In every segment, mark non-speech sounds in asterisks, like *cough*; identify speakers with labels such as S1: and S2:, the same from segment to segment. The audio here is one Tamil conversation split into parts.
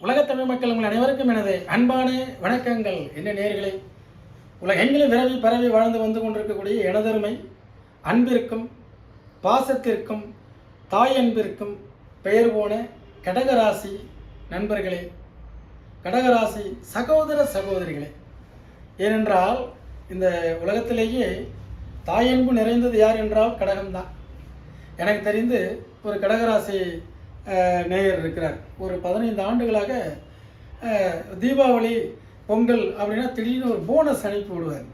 S1: உலகத் தமிழ் மக்கள் உங்கள் அனைவருக்கும் எனது அன்பான வணக்கங்கள். என்ன நேர்களே உலகெங்கிலும் விரவி பரவி வாழ்ந்து வந்து கொண்டிருக்கக்கூடிய எனதருமை அன்பிற்கும் பாசத்திற்கும் தாய் அன்பிற்கும் பெயர் போன கடகராசி நண்பர்களே கடகராசி சகோதர சகோதரிகளே ஏனென்றால் இந்த உலகத்திலேயே தாயன்பு நிறைந்தது யார் என்றால் கடகம்தான். எனக்கு தெரிந்து ஒரு கடகராசி நேயர் இருக்கிறார். ஒரு பதினைந்து ஆண்டுகளாக தீபாவளி பொங்கல் அப்படின்னா திடீர்னு ஒரு போனஸ் அனுப்பி விடுவார்.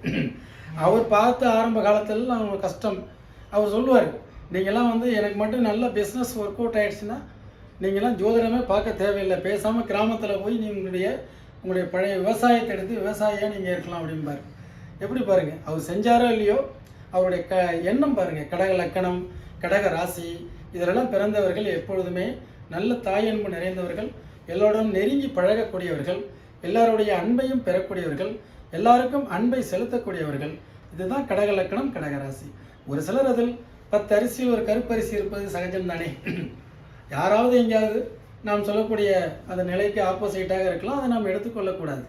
S1: அவர் பார்த்த ஆரம்ப காலத்திலலாம் அவங்க கஷ்டம். அவர் சொல்லுவார் நீங்கள்லாம் வந்து எனக்கு மட்டும் நல்ல பிஸ்னஸ் ஒர்க் அவுட் ஆகிடுச்சுன்னா நீங்கள்லாம் ஜோதிடமே பார்க்க தேவையில்லை. பேசாமல் கிராமத்தில் போய் நீங்களுடைய உங்களுடைய பழைய விவசாயத்தை எடுத்து விவசாயியாக நீங்கள் இருக்கலாம் அப்படின்பார் எப்படி பாருங்கள் அவர் செஞ்சாரோ இல்லையோ அவருடைய க எண்ணம் பாருங்கள் கடக லக்கணம் கடக ராசி இதிலெல்லாம் பிறந்தவர்கள் எப்பொழுதுமே நல்ல தாயன்பு நிறைந்தவர்கள் எல்லோரும் நெருங்கி பழகக்கூடியவர்கள் எல்லாருடைய அன்பையும் பெறக்கூடியவர்கள் எல்லாருக்கும் அன்பை செலுத்தக்கூடியவர்கள். இதுதான் கடக லக்கணம் ஒரு சிலர் அதில் பத்து அரிசியில் ஒரு கருப்பரிசி இருப்பது சகஜம் தானே யாராவது எங்கேயாவது நாம் சொல்லக்கூடிய அந்த நிலைக்கு ஆப்போசிட்டாக இருக்கலாம் அதை நாம் எடுத்துக்கொள்ளக்கூடாது.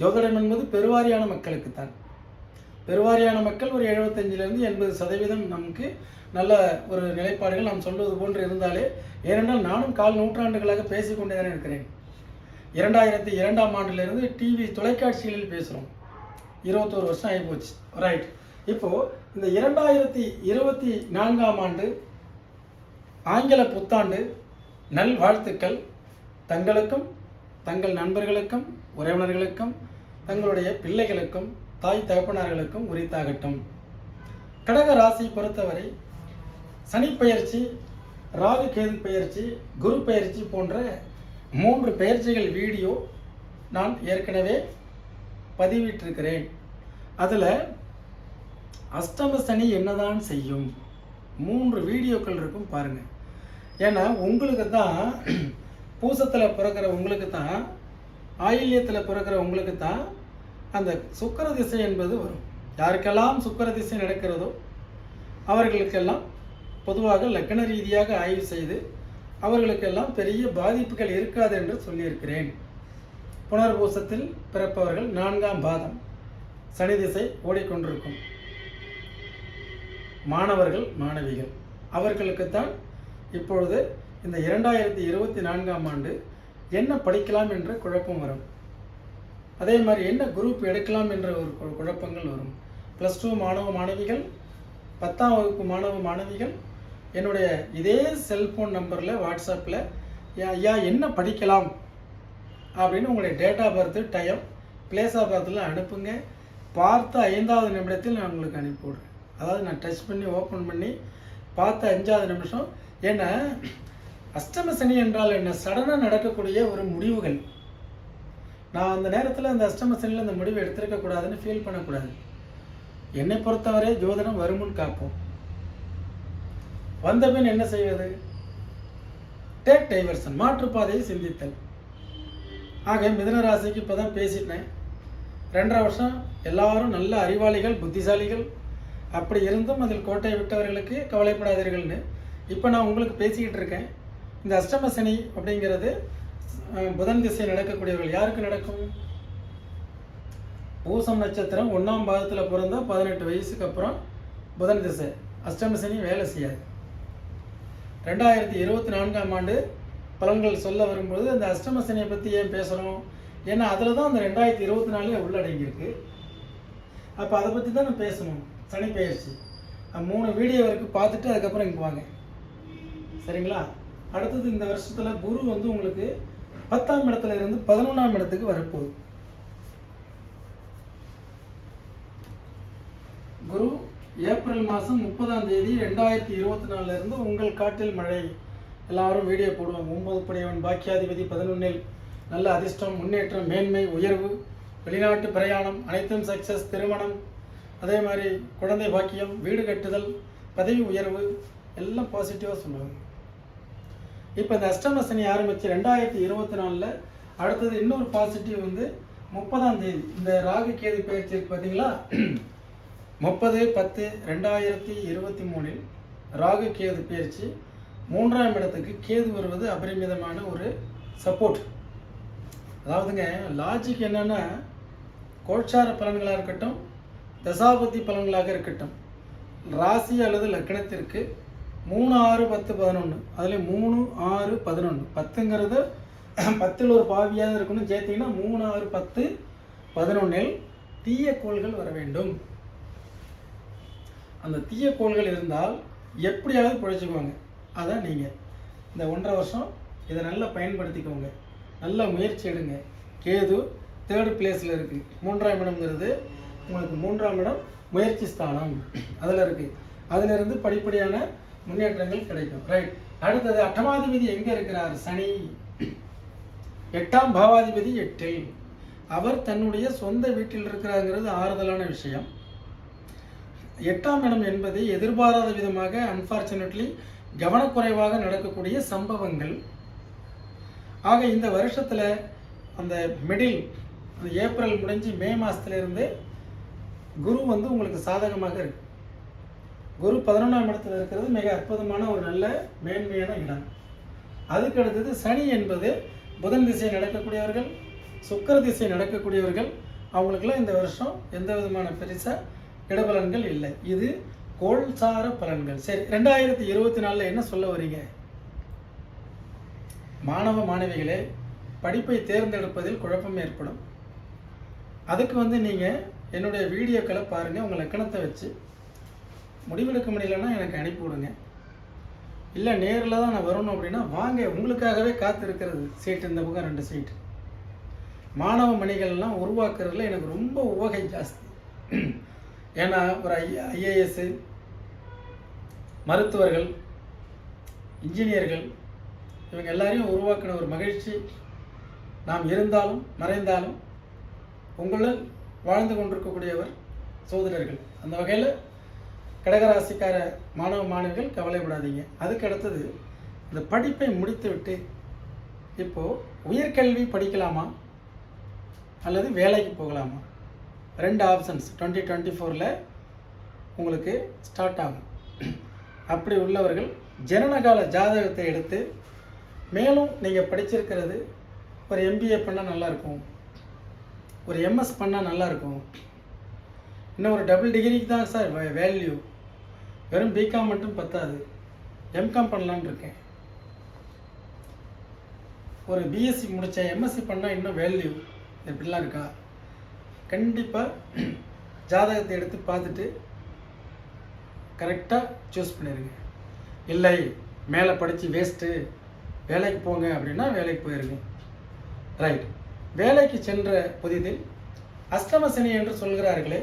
S1: ஜோதிடம் என்பது பெருவாரியான மக்களுக்குத்தான். பெருவாரியான மக்கள் ஒரு எழுபத்தஞ்சிலேருந்து எண்பது சதவீதம் நமக்கு நல்ல ஒரு நிலைப்பாடுகள் நாம் சொல்வது போன்று இருந்தாலே ஏனென்றால் நானும் கால் நூற்றாண்டுகளாக பேசிக்கொண்டே தான் இருக்கிறேன். இரண்டாயிரத்தி இரண்டாம் ஆண்டிலிருந்து டிவி தொலைக்காட்சிகளில் பேசுகிறோம் இருபத்தோரு வருஷம் ஆகிப்போச்சு. ரைட் இப்போது இந்த இரண்டாயிரத்தி இருபத்தி நான்காம் ஆண்டு ஆங்கில புத்தாண்டு நல் வாழ்த்துக்கள். தங்களுக்கும் தங்கள் நண்பர்களுக்கும் உறவினர்களுக்கும் தங்களுடைய பிள்ளைகளுக்கும் தாய் தகப்பனார்களுக்கும் உரித்தாகட்டும். கடக ராசி பொறுத்தவரை சனி பயிற்சி ராகு கேது பயிற்சி குரு பயிற்சி போன்ற மூன்று பயிற்சிகள் வீடியோ நான் ஏற்கனவே பதிவிட்டிருக்கிறேன். அதில் அஷ்டம சனி என்னதான் செய்யும்? மூன்று வீடியோக்கள் இருக்கும் பாருங்கள் ஏன்னா உங்களுக்கு தான் பூசத்தில் பிறக்கிற உங்களுக்கு தான் ஆயில்யத்தில் பிறக்கிற உங்களுக்கு தான் அந்த சுக்கர திசை என்பது வரும். யாருக்கெல்லாம் சுக்கர திசை நடக்கிறதோ அவர்களுக்கெல்லாம் பொதுவாக லக்கண ரீதியாக ஆய்வு செய்து அவர்களுக்கெல்லாம் பெரிய பாதிப்புகள் இருக்காது என்று சொல்லியிருக்கிறேன். புனர்பூசத்தில் பிறப்பவர்கள் நான்காம் பாதம் சனி திசை ஓடிக்கொண்டிருக்கும். மாணவர்கள் மாணவிகள் அவர்களுக்குத்தான் இப்பொழுது இந்த இரண்டாயிரத்தி இருபத்தி நான்காம் ஆண்டு என்ன படிக்கலாம் என்ற குழப்பம் வரும். அதே மாதிரி என்ன குரூப் எடுக்கலாம் என்ற ஒரு கு- குழப்பங்கள் வரும். ப்ளஸ் டூ மாணவ மாணவிகள் பத்தாம் வகுப்பு மாணவ மாணவிகள் என்னுடைய இதே செல்ஃபோன் நம்பரில் வாட்ஸ்அப்பில் ஐயா என்ன படிக்கலாம்? அப்படின்னு உங்களுடைய date of birth time place of பர்த்தில் அனுப்புங்க. பார்த்த ஐந்தாவது நிமிடத்தில் நான் உங்களுக்கு அனுப்பிவிடுறேன் அதாவது நான் டச் பண்ணி ஓப்பன் பண்ணி பார்த்த அஞ்சாவது நிமிஷம். ஏன்னா அஷ்டம சனி என்றால் என்ன? சடனாக நடக்கக்கூடிய ஒரு முடிவுகள். நான் அந்த நேரத்தில் அந்த அஷ்டம சனியில் அந்த முடிவை எடுத்திருக்கக்கூடாதுன்னு ஃபீல் பண்ணக்கூடாது. என்னை பொறுத்தவரை ஜோதிடம் வருமுன் காப்போம். வந்த பின் என்ன செய்வது? டேக் டைவர்சன் மாற்றுப்பாதையை சிந்தித்தல். ஆக மிதன ராசிக்கு இப்போ தான் பேசிட்டேன். ரெண்டரை வருஷம் எல்லாரும் நல்ல அறிவாளிகள் புத்திசாலிகள். அப்படி இருந்தும் அதில் கோட்டை விட்டவர்களுக்கு கவலைப்படாதீர்கள்னு. இப்போ நான் உங்களுக்கு பேசிக்கிட்டு இருக்கேன். இந்த அஷ்டமசனி அப்படிங்கிறது புதன் திசை நடக்கக்கூடியவர்கள் யாருக்கு நடக்கும்? பூசம் நட்சத்திரம் ஒன்றாம் பாதத்தில் பிறந்தா பதினெட்டு வயசுக்கு அப்புறம் புதன் திசை. அஷ்டம சனி வேலை செய்யாது. ரெண்டாயிரத்தி இருபத்தி நான்காம் ஆண்டு பலன்கள் சொல்ல வரும்போது அந்த அஷ்டம சனியை பற்றி ஏன் பேசுகிறோம் ஏன்னா அதில் தான் அந்த ரெண்டாயிரத்தி இருபத்தி நாலே உள்ளடங்கியிருக்கு. அப்போ அதை பற்றி தான் நான் பேசணும். சனி பயிற்சி மூணு வீடியோ வரைக்கும் பார்த்துட்டு அதுக்கப்புறம் இங்கே வாங்க. சரிங்களா? அடுத்தது இந்த வருஷத்தில் குரு வந்து உங்களுக்கு பத்தாம் இடத்துல இருந்து பதினொன்றாம் இடத்துக்கு வரப்போகுது. குரு ஏப்ரல் மாதம் முப்பதாம் தேதி ரெண்டாயிரத்தி இருபத்தி நாலுல இருந்து உங்கள் காட்டில் மழை. எல்லாரும் வீடியோ போடுவாங்க. ஒன்பது படையவன் பாக்கியாதிபதி பதினொன்னில் நல்ல அதிர்ஷ்டம் முன்னேற்றம் மேன்மை உயர்வு வெளிநாட்டு பிரயாணம் அனைத்தும் சக்சஸ் திருமணம். அதே மாதிரி குழந்தை பாக்கியம் வீடு கட்டுதல் பதவி உயர்வு எல்லாம் பாசிட்டிவாக சொல்லுவாங்க இப்போ இந்த அஷ்டம சனி ஆரம்பித்து ரெண்டாயிரத்தி இருபத்தி நாலில் அடுத்தது இன்னொரு பாசிட்டிவ் வந்து முப்பதாம் தேதி. இந்த ராகு கேது பயிற்சி இருக்கு பார்த்தீங்களா முப்பது பத்து ரெண்டாயிரத்தி இருபத்தி மூணில் ராகு கேது பயிற்சி. மூன்றாம் இடத்துக்கு கேது வருவது அபரிமிதமான ஒரு சப்போர்ட் அதாவதுங்க லாஜிக் என்னென்னா கோட்சார பலன்களாக இருக்கட்டும் தசாபதி பலன்களாக இருக்கட்டும். ராசி அல்லது லக்னத்திற்கு மூணு ஆறு பத்து பதினொன்று அதில் மூணு ஆறு பதினொன்று பத்துங்கிறது *clears throat* பத்தில் ஒரு பாவியாக இருக்குன்னு சேர்த்தீங்கன்னா மூணு ஆறு பத்து பதினொன்றில் தீய கோள்கள் வர வேண்டும். அந்த தீய கோள்கள் இருந்தால் எப்படியாவது பிழைச்சிக்குவாங்க அதான் நீங்கள் இந்த ஒன்றரை வருஷம் இதை நல்லா பயன்படுத்திக்கோங்க. நல்லா முயற்சி எடுங்க. கேது தேர்டு பிளேஸில் இருக்குது மூன்றாம் இடம்ங்கிறது உங்களுக்கு மூன்றாம் இடம் முயற்சி ஸ்தானம். அதில் இருக்குது அதிலிருந்து படிப்படியான முன்னேற்றங்கள் கிடைக்கும். ரைட் அடுத்தது அட்டமாதிபதி எங்கே இருக்கிறார்? சனி. எட்டாம் பாவாதிபதி எட்டில். அவர் தன்னுடைய சொந்த வீட்டில் இருக்கிறாங்கிறது ஆறுதலான விஷயம். எட்டாம் இடம் என்பது எதிர்பாராத விதமாக அன்ஃபார்ச்சுனேட்லி கவனக்குறைவாக நடக்கக்கூடிய சம்பவங்கள். ஆக இந்த வருஷத்தில் அந்த மிடில் அந்த ஏப்ரல் முடிஞ்சு மே மாதத்துலேருந்து குரு வந்து உங்களுக்கு சாதகமாக இருக்குது குரு பதினொன்றாம் இடத்துல இருக்கிறது மிக அற்புதமான ஒரு நல்ல மேன்மையான இடம். அதுக்கு அடுத்தது சனி என்பது புதன் திசை நடக்கக்கூடியவர்கள் சுக்கர திசை நடக்கக்கூடியவர்கள். அவங்களுக்கெல்லாம் இந்த வருஷம் எந்த விதமான பெருசாக இடபலன்கள் இல்லை. இது கோல்சார பலன்கள். சரி ரெண்டாயிரத்தி இருபத்தி நாலில் என்ன சொல்ல வரீங்க? மாணவ மாணவிகளே படிப்பை தேர்ந்தெடுப்பதில் குழப்பம் ஏற்படும். அதுக்கு வந்து நீங்கள் என்னுடைய வீடியோக்களை பாருங்கள் உங்கள் லக்கணத்தை வச்சு முடிவெடுக்க முடியலன்னா எனக்கு அனுப்பி விடுங்க. இல்லை நேரில் தான் நான் வரணும் அப்படின்னா வாங்க உங்களுக்காகவே காத்திருக்கிறது. சீட்டு இந்த பக்கம் ரெண்டு சீட்டு. மாணவ மணிகள்லாம் உருவாக்குறதுல எனக்கு ரொம்ப உவகை ஜாஸ்தி. ஏன்னா ஒரு ஐ ஐஏஎஸ்ஸு மருத்துவர்கள் இன்ஜினியர்கள் இவங்க எல்லாரையும் உருவாக்கின ஒரு மகிழ்ச்சி. நாம் இருந்தாலும் மறைந்தாலும் உங்களில் வாழ்ந்து கொண்டிருக்கக்கூடியவர் சோதரர்கள் அந்த வகையில் கடகராசிக்கார மாணவ மாணவிகள் கவலைப்படாதீங்க. அதுக்கு அடுத்தது இந்த படிப்பை முடித்துவிட்டு இப்போது உயர்கல்வி படிக்கலாமா? அல்லது வேலைக்கு போகலாமா? ரெண்டு ஆப்ஷன்ஸ் டுவெண்ட்டி டுவெண்ட்டி ஃபோரில் உங்களுக்கு ஸ்டார்ட் ஆகும். அப்படி உள்ளவர்கள் ஜனனகால ஜாதகத்தை எடுத்து மேலும் நீங்கள் படிச்சிருக்கிறது ஒரு எம்பிஏ பண்ணால் நல்லாயிருக்கும். ஒரு எம்எஸ் பண்ணால் நல்லாயிருக்கும். இன்னும் ஒரு டபுள் டிகிரிக்கு தான் சார் வேல்யூ வெறும் பிகாம் மட்டும் பத்தாது. எம்காம் பண்ணலான் இருக்கேன். ஒரு பிஎஸ்சி முடித்த எம்எஸ்சி பண்ணால் இன்னும் வேல்யூ இப்படிலாம் இருக்கா? கண்டிப்பாக ஜாதகத்தை எடுத்து பார்த்துட்டு கரெக்டாக சூஸ் பண்ணிடுங்க இல்லை மேலே படித்து வேஸ்ட்டு வேலைக்கு போங்க அப்படின்னா வேலைக்கு போயிருங்க. ரைட் வேலைக்கு சென்ற புதிதில் அஷ்டமசனி என்று சொல்கிறார்களே.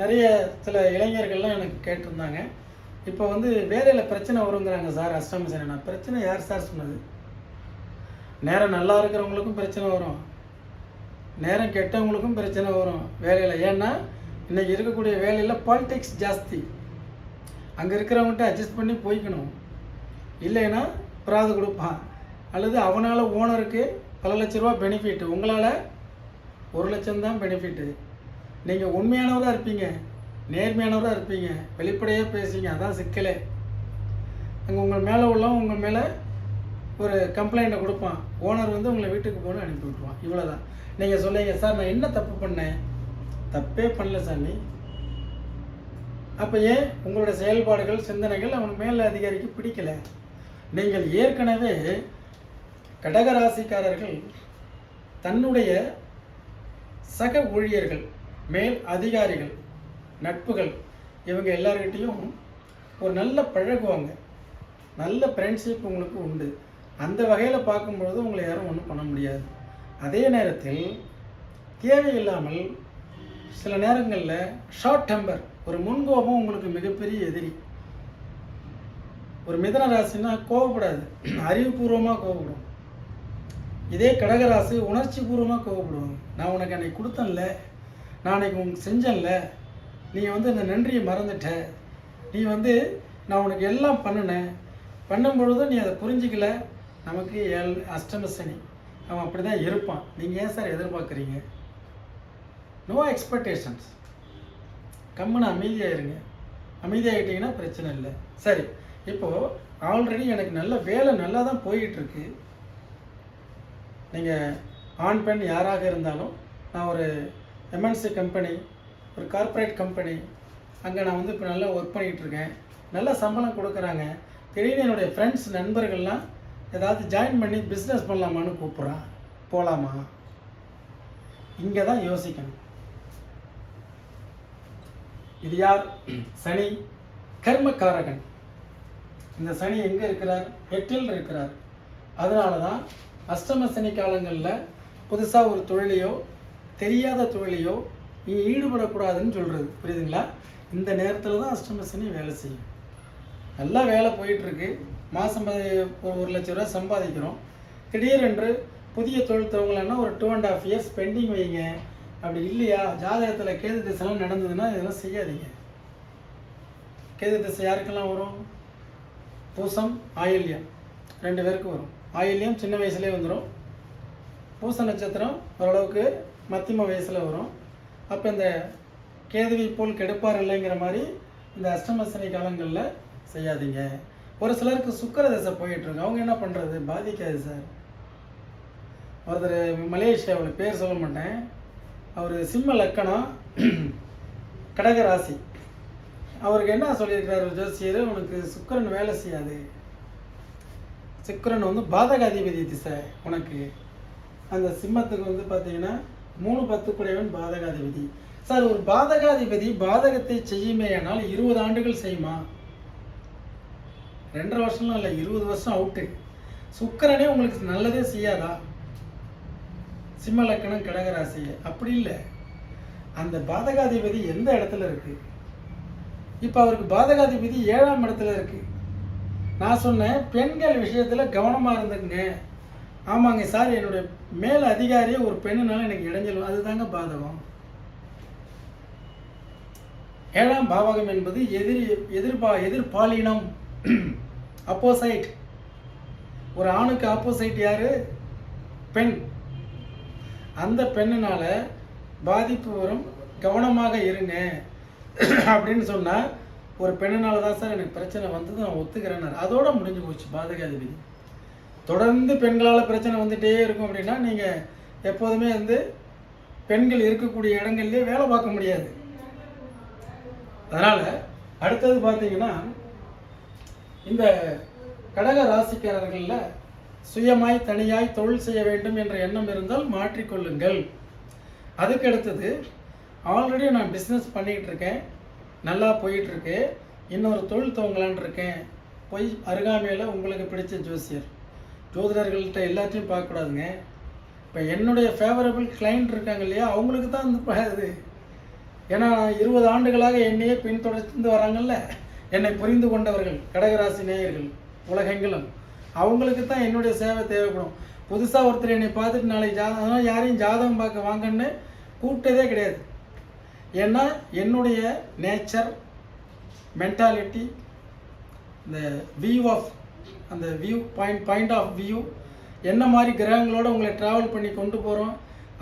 S1: நிறைய சில இளைஞர்கள்லாம் எனக்கு கேட்டிருந்தாங்க. இப்போ வந்து வேலையில் பிரச்சனை வருங்கிறாங்க சார் அஷ்டம சனி. பிரச்சனை யார் சார் சொன்னது? நேரம் நல்லா இருக்கிறவங்களுக்கும் பிரச்சனை வரும். நேரம் கெட்டவங்களுக்கும் பிரச்சனை வரும். வேலையில் ஏன்னா இன்றைக்கி இருக்கக்கூடிய வேலையில் பாலிடிக்ஸ் ஜாஸ்தி. அங்கே இருக்கிறவங்ககிட்ட அட்ஜஸ்ட் பண்ணி போய்க்கணும். இல்லைன்னா பிராது கொடுப்பான். அல்லது அவனால் ஓனருக்கு பல லட்ச ரூபா பெனிஃபிட் உங்களால் ஒரு லட்சம் தான் பெனிஃபிட்டு நீங்கள் உண்மையானவராக இருப்பீங்க. நேர்மையானவராக இருப்பீங்க. வெளிப்படையாக பேசுவீங்க அதான் சிக்கலே. அங்கே உங்கள் மேலே உள்ளவங்க உங்கள் மேலே ஒரு கம்ப்ளைண்ட்டை கொடுப்பான். ஓனர் வந்து உங்களை வீட்டுக்கு போகணும் அனுப்பி விட்ருவான் இவ்வளோ தான் நீங்கள் சொல்லுங்க சார் நான் என்ன தப்பு பண்ணேன்? தப்பே பண்ணல சாமி. அப்போ ஏன்? உங்களோட செயல்பாடுகள் சிந்தனைகள் அவன் மேல் அதிகாரிக்கு பிடிக்கலை. நீங்கள் ஏற்கனவே கடகராசிக்காரர்கள் தன்னுடைய சக ஊழியர்கள் மேல் அதிகாரிகள் நட்புகள். இவங்க எல்லார்கிட்டையும் ஒரு நல்ல பழகுவாங்க நல்ல ஃப்ரெண்ட்ஷிப் உங்களுக்கு உண்டு. அந்த வகையில் பார்க்கும்பொழுது உங்களை யாரும் ஒன்றும் பண்ண முடியாது. அதே நேரத்தில் தேவையில்லாமல் சில நேரங்களில் ஷார்ட் டெம்பர் ஒரு முன்கோபம் உங்களுக்கு மிகப்பெரிய எதிரி. ஒரு மிதன ராசினா கோவப்படாது. அறிவுபூர்வமாக கோவப்படும். இதே கடகராசி உணர்ச்சி பூர்வமாக கோவப்படுவாங்க. நான் உனக்கு அன்னைக்கு கொடுத்தேன்ல. நான் அன்னைக்கு உனக்கு செஞ்சேன்ல. நீ வந்து அந்த நன்றியை மறந்துட்ட. நீ வந்து நான் உனக்கு எல்லாம் பண்ணினேன் பண்ணும்பொழுதும் நீ அதை புரிஞ்சிக்கல. நமக்கு ஏழ் அஷ்டம சனி. அவன் அப்படி தான் இருப்பான். நீங்கள் ஏன் சார் எதிர்பார்க்குறீங்க? நோ எக்ஸ்பெக்டேஷன்ஸ் கம்முன்னு அமைதியாயிருங்க. அமைதியாகிட்டிங்கன்னா அமைதியாகிட்டீங்கன்னா பிரச்சனை இல்லை. சரி இப்போது ஆல்ரெடி எனக்கு நல்ல வேலை நல்லா தான் போயிட்டுருக்கு. நீங்கள் ஆண் பெண் யாராக இருந்தாலும் நான் ஒரு எம்என்சி கம்பெனி ஒரு கார்ப்பரேட் கம்பெனி அங்கே நான் வந்து இப்போ நல்லா ஒர்க் பண்ணிகிட்ருக்கேன் இருக்கேன். நல்ல சம்பளம் கொடுக்குறாங்க. திடீர்னு என்னுடைய ஃப்ரெண்ட்ஸ் நண்பர்கள்லாம் ஏதாவது ஜாயின் பண்ணி பிஸ்னஸ் பண்ணலாமான்னு கூப்பிட்றான் போகலாமா இங்கே தான் யோசிக்கணும். இது யார்? சனி. கர்மக்காரகன். இந்த சனி எங்கே இருக்கிறார்? எட்டில் இருக்கிறார். அதனால தான் அஷ்டம சனி காலங்களில் புதுசாக ஒரு தொழிலையோ தெரியாத தொழிலையோ ஈடுபடக்கூடாதுன்னு சொல்கிறது புரியுதுங்களா? இந்த நேரத்தில் தான் அஷ்டமசனி வேலை செய்யும். நல்லா வேலை போயிட்டுருக்கு. மாதம் ஒரு ஒரு லட்ச ரூபா சம்பாதிக்கிறோம். திடீரென்று புதிய தொழில் துவங்கலான்னா ஒரு two and half years pending வைங்க. அப்படி இல்லையா? ஜாதகத்தில் கேது திசைலாம் நடந்ததுன்னா இதெல்லாம் செய்யாதீங்க. கேது திசை யாருக்கெல்லாம் வரும்? பூசம் ஆயில்யம். ரெண்டு பேருக்கு வரும். ஆயில்யம் சின்ன வயசுலேயே வந்துடும் பூச நட்சத்திரம் ஓரளவுக்கு மத்தியம வயசில் வரும். அப்போ இந்த கேதுவை போல் கெடுப்பார் இல்லைங்கிற மாதிரி இந்த அஷ்டமசனி காலங்களில் செய்யாதீங்க. ஒரு சிலருக்கு சுக்கர தசை போயிட்டுருக்கு அவங்க என்ன பண்ணுறது பாதிக்காது சார். ஒருத்தர் மலேசியாவில் பேர் சொல்ல மாட்டேன். அவர் சிம்ம லக்கணம் *clears throat* கடக ராசி அவருக்கு என்ன சொல்லியிருக்கிறார் ஜோசியர்? உனக்கு சுக்கரன் வேலை செய்யாது. சுக்கிரன் வந்து பாதகாதிபதி திசை உனக்கு. அந்த சிம்மத்துக்கு வந்து பார்த்தீங்கன்னா மூணு பத்து குடையவன் பாதகாதிபதி. சார் ஒரு பாதகாதிபதி பாதகத்தை செய்யுமேயானால் இருபது ஆண்டுகள் செய்யுமா? ரெண்டரை வருஷம்லாம் இல்லை இருபது வருஷம் அவுட்டு சுக்கிரனே உங்களுக்கு நல்லதே செய்யாதா? சிம்ம லக்கணம் கடகராசி அப்படி இல்லை. அந்த பாதகாதிபதி எந்த இடத்துல இருக்கு? இப்போ அவருக்கு பாதகாதிபதி ஏழாம் இடத்துல இருக்கு. நான் சொன்னேன் பெண்கள் விஷயத்தில் கவனமாக இருந்துக்குங்க. ஆமாங்க சார் என்னுடைய மேல் அதிகாரியே ஒரு பெண்ணுனால எனக்கு இடைஞ்சல் அதுதாங்க பாதகம். ஏழாம் பாவகம் என்பது எதிர் எதிர்பா எதிர்பாலினம் *clears throat* அப்போசைட் ஒரு ஆணுக்கு ஆப்போசைட் யார்? பெண். அந்த பெண்ணினால் பாதிப்பு வரும் கவனமாக இருங்க. *clears throat* அப்படின்னு சொன்னால் ஒரு பெண்ணினால தான் சார் எனக்கு பிரச்சனை வந்தது நான் ஒத்துக்கிறேன்னாரு. அதோட முடிஞ்சு போச்சு பாதகாதிபதி. தொடர்ந்து பெண்களால் பிரச்சனை வந்துகிட்டே இருக்கும் அப்படின்னா நீங்கள் எப்போதுமே வந்து பெண்கள் இருக்கக்கூடிய இடங்கள்லேயே வேலை பார்க்க முடியாது. அதனால் அடுத்தது பார்த்தீங்கன்னா இந்த கடக ராசிக்காரர்களில் சுயமாய் தனியாய் தொழில் செய்ய வேண்டும் என்ற எண்ணம் இருந்தால் மாற்றிக்கொள்ளுங்கள் அதுக்கு அடுத்தது ஆல்ரெடி நான் பிஸ்னஸ் பண்ணிகிட்டு இருக்கேன். நல்லா போயிட்டுருக்கு இன்னொரு தொழில் துவங்கலான் இருக்கேன். போய் அருகாமையில் உங்களுக்கு பிடிச்ச ஜோசியர். ஜோதிடர்கள்ட்ட எல்லாத்தையும் பார்க்கக்கூடாதுங்க. இப்போ என்னுடைய ஃபேவரபிள் கிளைண்ட் இருக்காங்க இல்லையா அவங்களுக்கு தான் இந்த இது. ஏன்னா இருபது ஆண்டுகளாக என்னையே பின்தொடர்ந்து வராங்கல்ல. என்னை புரிந்து கொண்டவர்கள் கடகராசி நேயர்கள் உலகெங்கிலும். அவங்களுக்கு தான் என்னுடைய சேவை தேவைப்படும். புதுசாக ஒருத்தர் என்னை பார்த்துட்டு நாளைக்கு ஜாதகம் யாரையும் ஜாதகம் பார்க்க வாங்கன்னு கூப்பிட்டதே கிடையாது. ஏன்னா என்னுடைய நேச்சர் மென்டாலிட்டி இந்த வியூ ஆஃப் அந்த view point point of view என்ன மாதிரி கிரகங்களோடு உங்களை ட்ராவல் பண்ணி கொண்டு போகிறோம்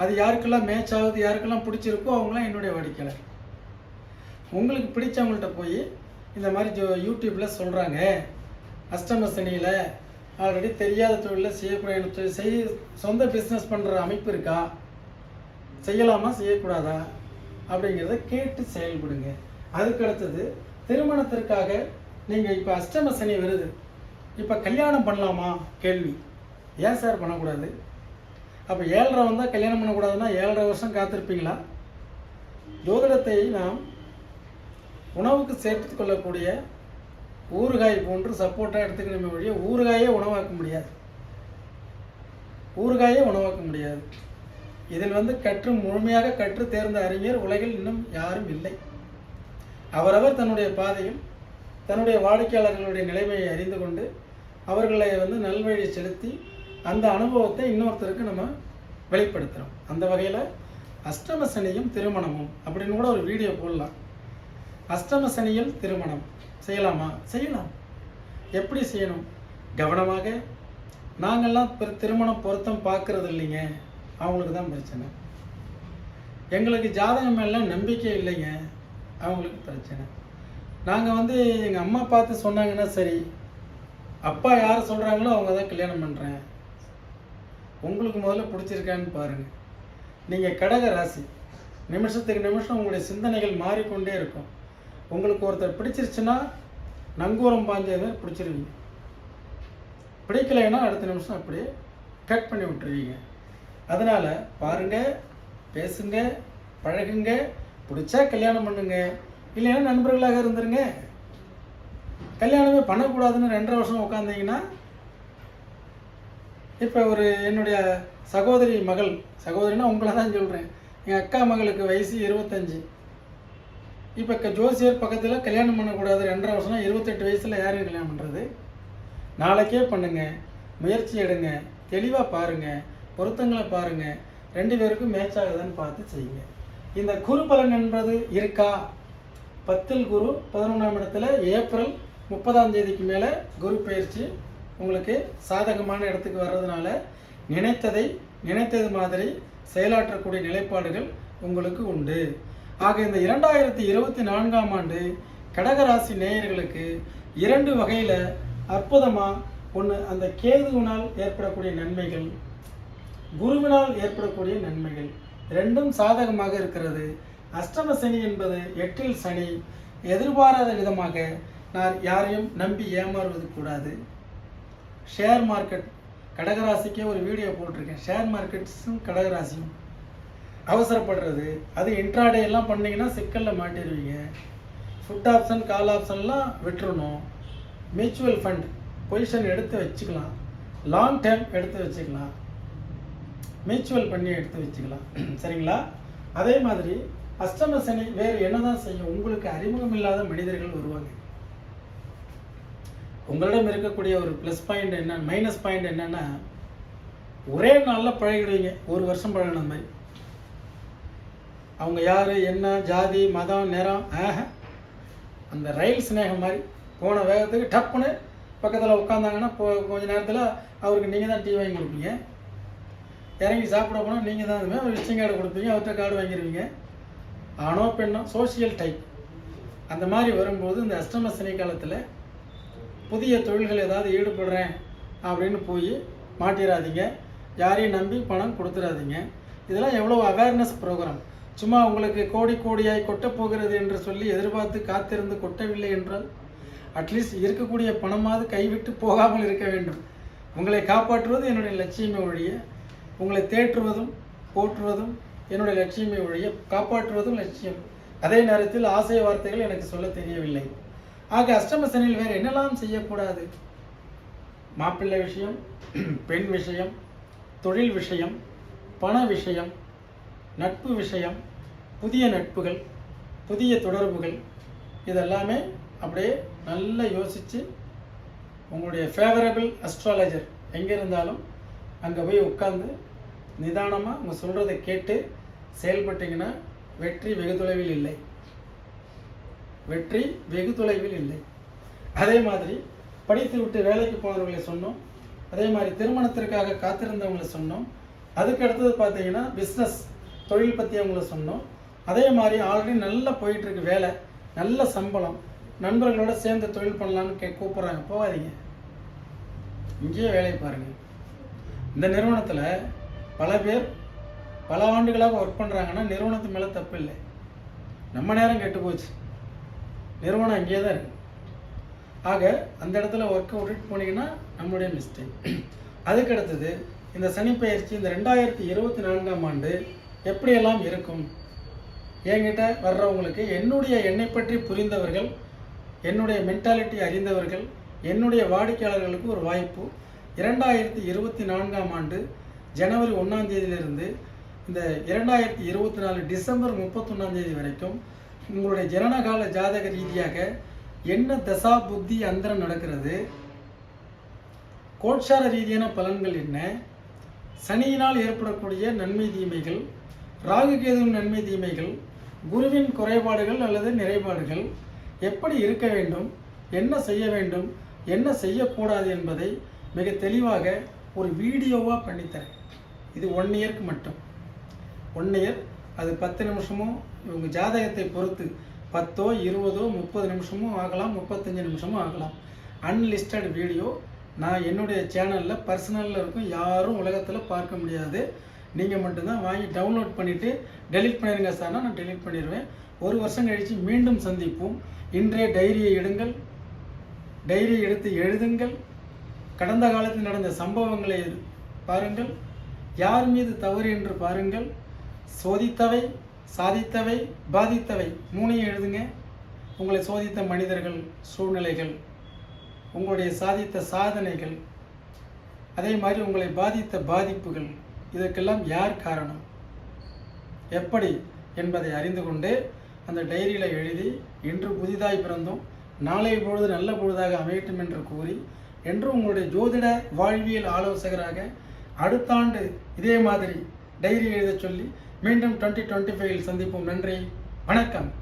S1: அது யாருக்கெல்லாம் மேட்ச் ஆகுது யாருக்கெல்லாம் பிடிச்சிருக்கோ அவங்களாம் என்னுடைய வாடிக்கையாளர். உங்களுக்கு பிடிச்சவங்கள்ட்ட போய் இந்த மாதிரி ஜோ யூடியூப்பில் சொல்கிறாங்க அஷ்டம சனியில் ஆல்ரெடி தெரியாத தொழிலில் செய்யக்கூடிய தொழில் செய் சொந்த பிஸ்னஸ் பண்ணுற அமைப்பு இருக்கா? செய்யலாமா செய்யக்கூடாதா? அப்படிங்கிறத கேட்டு செயல்படுங்க. அதுக்கு அடுத்தது திருமணத்திற்காக நீங்கள் இப்போ அஷ்டம சனி வருது. இப்போ கல்யாணம் பண்ணலாமா? கேள்வி. ஏன் சார் பண்ணக்கூடாது? அப்போ ஏழரை வந்தால் கல்யாணம் பண்ணக்கூடாதுன்னா ஏழரை வருஷம் காத்திருப்பீங்களா? ஜோதிடத்தை நாம் உணவுக்கு சேர்த்து கொள்ளக்கூடிய ஊறுகாய் போன்று சப்போர்ட்டாக எடுத்துக்கணுமே வழிய ஊறுகாயே உணவாக்க முடியாது. ஊறுகாயே உணவாக்க முடியாது. இதில் வந்து கற்று முழுமையாக கற்று தேர்ந்த அறிஞர் உலகில் இன்னும் யாரும் இல்லை. அவரவர் தன்னுடைய பாதையில் தன்னுடைய வாடிக்கையாளர்களுடைய நிலைமையை அறிந்து கொண்டு அவர்களை வந்து நல்வழி செலுத்தி அந்த அனுபவத்தை இன்னொருத்தருக்கு நம்ம வெளிப்படுத்துகிறோம் அந்த வகையில் அஷ்டம சனியும் திருமணமும் அப்படின்னு கூட ஒரு வீடியோ போடலாம். அஷ்டம சனியில் திருமணம் செய்யலாமா? செய்யலாம். எப்படி செய்யணும்? கவனமாக. நாங்கள்லாம் திருமணம் பொருத்தம் பார்க்கறது இல்லைங்க. அவங்களுக்கு தான் பிரச்சனை. எங்களுக்கு ஜாதகம் மேலே நம்பிக்கை இல்லைங்க. அவங்களுக்கு பிரச்சனை. நாங்கள் வந்து எங்கள் அம்மா பார்த்து சொன்னாங்கன்னா சரி அப்பா யார் சொல்கிறாங்களோ அவங்க தான் கல்யாணம் பண்ணுறேன் உங்களுக்கு முதல்ல பிடிச்சிருக்கான்னு பாருங்கள் நீங்கள் கடக ராசி. நிமிஷத்துக்கு நிமிஷம் உங்களுடைய சிந்தனைகள் மாறிக்கொண்டே இருக்கும். உங்களுக்கு ஒருத்தர் பிடிச்சிருச்சுன்னா நங்கூரம் பாஞ்சதை பிடிச்சிருவீங்க. பிடிக்கலைன்னா அடுத்த நிமிஷம் அப்படியே கட் பண்ணி விட்டுருவீங்க. அதனால் பாருங்கள் பேசுங்க பழகுங்க பிடிச்சா கல்யாணம் பண்ணுங்க. இல்லைன்னா நண்பர்களாக இருந்துருங்க. கல்யாணமே பண்ணக்கூடாதுன்னு ரெண்டரை வருஷம் உட்காந்தீங்கன்னா இப்போ ஒரு என்னுடைய சகோதரி மகள் சகோதரினா உங்களை தான் சொல்கிறேன் எங்கள் அக்கா மகளுக்கு வயசு இருபத்தஞ்சி. இப்போ க ஜோசியர் பக்கத்தில் கல்யாணம் பண்ணக்கூடாது ரெண்டரை வருஷம்னா இருபத்தெட்டு வயசில் யாரும் கல்யாணம் பண்ணுறது நாளைக்கே பண்ணுங்க முயற்சி எடுங்க தெளிவாக பாருங்கள் பொருத்தங்களை பாருங்கள் ரெண்டு பேருக்கும் மேட்ச் ஆகுதான்னு பார்த்து செய்யுங்க. இந்த குரு பலன் என்பது இருக்கா? பத்தில் குரு பதினொன்றாம் இடத்துல ஏப்ரல் முப்பதாம் தேதிக்கு மேலே குரு பயிற்சி உங்களுக்கு சாதகமான இடத்துக்கு வர்றதுனால நினைத்ததை நினைத்தது மாதிரி செயலாற்றக்கூடிய நிலைப்பாடுகள் உங்களுக்கு உண்டு. ஆக இந்த இரண்டாயிரத்தி இருபத்தி நான்காம் ஆண்டு கடகராசி நேயர்களுக்கு இரண்டு வகையில் அற்புதமாக ஒன்று அந்த கேதுவினால் ஏற்படக்கூடிய நன்மைகள் குருவினால் ஏற்படக்கூடிய நன்மைகள் ரெண்டும் சாதகமாக இருக்கிறது. அஷ்டம சனி என்பது எட்டில் சனி எதிர்பாராத விதமாக நான் யாரையும் நம்பி ஏமாறுவது கூடாது. ஷேர் மார்க்கெட் கடகராசிக்கே ஒரு வீடியோ போட்டிருக்கேன். ஷேர் மார்க்கெட்ஸும் கடகராசியும். அவசரப்படுறது. அது இன்ட்ராடே எல்லாம் பண்ணிங்கன்னா சிக்கலில் மாட்டிடுவீங்க ஃபுட் ஆப்ஷன் கால் ஆப்ஷன்லாம் விட்டுறணும். மியூச்சுவல் ஃபண்ட் பொசிஷன் எடுத்து வச்சுக்கலாம். லாங் டேர்ம் எடுத்து வச்சுக்கலாம். மியூச்சுவல் பண்ணி எடுத்து வச்சுக்கலாம். *clears throat* சரிங்களா? அதே மாதிரி அஷ்டம சனி வேறு என்னதான் செய்யும்? உங்களுக்கு அறிமுகம் இல்லாத மனிதர்கள் வருவாங்க. உங்களிடம் இருக்கக்கூடிய ஒரு ப்ளஸ் பாயிண்ட் என்ன மைனஸ் பாயிண்ட் என்னென்னா ஒரே நாளில் பழகிடுவீங்க. ஒரு வருஷம் பழகின மாதிரி. அவங்க யார் என்ன ஜாதி மதம் நிறம் ஆஹ. அந்த ரயில் சிநேகம் மாதிரி போன வேகத்துக்கு டப்புன்னு பக்கத்தில் உட்காந்தாங்கன்னா போ கொஞ்ச நேரத்தில் அவருக்கு நீங்கள் தான் டீ வாங்கி கொடுப்பீங்க. இறங்கி சாப்பிட போனால் நீங்கள் தான் அதுமாதிரி விசிட்டிங் கார்டு கொடுப்பீங்க அவர்கிட்ட கார்டு வாங்கிடுவீங்க ஆணோ பெண்ணோ சோஷியல் டைப் அந்த மாதிரி வரும்போது இந்த அஷ்டம சனி காலத்தில் புதிய தொழில்கள் ஏதாவது ஈடுபடுறேன் அப்படின்னு போய் மாட்டிடாதீங்க யாரையும் நம்பி பணம் கொடுத்துடாதீங்க இதெல்லாம் எவ்வளோ அவேர்னஸ் ப்ரோக்ராம் சும்மா உங்களுக்கு கோடி கோடியாய் கொட்டப் போகிறது என்று சொல்லி எதிர்பார்த்து காத்திருந்து கொட்டவில்லை என்றால் அட்லீஸ்ட் இருக்கக்கூடிய பணமாவது கைவிட்டு போகாமல் இருக்க வேண்டும். உங்களை காப்பாற்றுவது என்னுடைய லட்சியமே ஒழிய உங்களை தேற்றுவதும் போற்றுவதும் என்னுடைய லட்சியமே ஒழிய காப்பாற்றுவதும் லட்சியம். அதே நேரத்தில் ஆசை வார்த்தைகள் எனக்கு சொல்ல தெரியவில்லை. ஆக அஷ்டம சனியில் வேறு என்னெல்லாம் செய்யக்கூடாது? மாப்பிள்ளை விஷயம் பெண் விஷயம் தொழில் விஷயம் பண விஷயம் நட்பு விஷயம் புதிய நட்புகள் புதிய தொடர்புகள் இதெல்லாமே அப்படியே நல்லா யோசித்து உங்களுடைய ஃபேவரபிள் அஸ்ட்ராலஜர் எங்கே இருந்தாலும் அங்கே போய் உட்காந்து நிதானமாக அவங்க சொல்கிறத கேட்டு செயல்பட்டிங்கன்னா வெற்றி வெகு தொலைவில் இல்லை. வெற்றி வெகு தொலைவில் இல்லை. அதே மாதிரி படித்து விட்டு வேலைக்கு போனவர்களை சொன்னோம். அதே மாதிரி திருமணத்திற்காக காத்திருந்தவங்களை சொன்னோம். அதுக்கு அடுத்தது பார்த்தீங்கன்னா பிஸ்னஸ் தொழில் பற்றி அவங்கள சொன்னோம். அதே மாதிரி ஆல்ரெடி நல்லா போயிட்டுருக்கு வேலை நல்ல சம்பளம் நண்பர்களோட சேர்ந்து தொழில் பண்ணலான்னு கே கூப்பிட்றாங்க. போகாதீங்க. இங்கேயே வேலையை பாருங்கள் இந்த நிறுவனத்தில் பல பேர் பல ஆண்டுகளாக ஒர்க் பண்ணுறாங்கன்னா நிறுவனத்து மேலே தப்பு இல்லை. நம்ம நேரம் கெட்டு போச்சு. நிறுவனம் இங்கே தான் இருக்குது ஆக அந்த இடத்துல ஒர்க்கை விட்டுட்டு போனீங்கன்னா நம்மளுடைய மிஸ்டேக் அதுக்கு அடுத்தது இந்த சனி பயிற்சி இந்த ரெண்டாயிரத்தி இருபத்தி நான்காம் ஆண்டு எப்படியெல்லாம் இருக்கும்? என்கிட்ட வர்றவங்களுக்கு என்னுடைய என்னை பற்றி புரிந்தவர்கள் என்னுடைய மென்டாலிட்டி அறிந்தவர்கள் என்னுடைய வாடிக்கையாளர்களுக்கு ஒரு வாய்ப்பு. இரண்டாயிரத்தி இருபத்தி நான்காம் ஆண்டு ஜனவரி ஒன்றாம் தேதியிலிருந்து இந்த இரண்டாயிரத்தி இருபத்தி நாலு டிசம்பர் முப்பத்தொன்னாம் தேதி வரைக்கும் உங்களுடைய ஜனனகால ஜாதக ரீதியாக என்ன தசா புத்தி அந்தரம் நடக்கிறது? கோட்சார ரீதியான பலன்கள் என்ன? சனியினால் ஏற்படக்கூடிய நன்மை தீமைகள் ராகு கேதுவின் நன்மை தீமைகள் குருவின் குறைபாடுகள் அல்லது நிறைபாடுகள் எப்படி இருக்க வேண்டும் என்ன செய்ய வேண்டும் என்ன செய்யக்கூடாது என்பதை மிக தெளிவாக ஒரு வீடியோவாக பண்ணித்தரேன். இது ஒன் இயர்க்கு மட்டும். ஒன் இயர் அது பத்து நிமிஷமோ உங்கள் ஜாதகத்தை பொறுத்து பத்தோ இருபதோ முப்பது நிமிஷமோ ஆகலாம் முப்பத்தஞ்சு நிமிஷமோ ஆகலாம். அன்லிஸ்டட் வீடியோ நான் என்னுடைய சேனலில் பர்சனலில் இருக்கும் யாரும் உலகத்தில் பார்க்க முடியாது. நீங்கள் மட்டும்தான் வாங்கி டவுன்லோட் பண்ணிவிட்டு டெலீட் பண்ணிடுங்க சார்னா நான் டெலீட் பண்ணிடுவேன் ஒரு வருஷம் கழித்து மீண்டும் சந்திப்போம். இன்றைய டைரியை எடுங்கள். டைரியை எடுத்து எழுதுங்கள். கடந்த காலத்தில் நடந்த சம்பவங்களை பாருங்கள். யார் மீது தவறு என்று பாருங்கள். சோதித்தவை சாதித்தவை பாதித்தவை மூணையும் எழுதுங்க. உங்களை சோதித்த மனிதர்கள் சூழ்நிலைகள் உங்களுடைய சாதித்த சாதனைகள் அதே மாதிரி உங்களை பாதித்த பாதிப்புகள் இதற்கெல்லாம் யார் காரணம்? எப்படி என்பதை அறிந்து கொண்டு அந்த டைரியில் எழுதி இன்று புதிதாய் பிறந்தோம் நாளை பொழுது நல்ல பொழுதாக அமையட்டும் என்று கூறி என்று உங்களுடைய ஜோதிட வாழ்வியல் ஆலோசகராக அடுத்த ஆண்டு இதே மாதிரி டைரி எழுதச் சொல்லி மீண்டும் டுவெண்ட்டி டுவெண்ட்டி ஃபைவ்ல சந்திப்போம். நன்றி. வணக்கம்.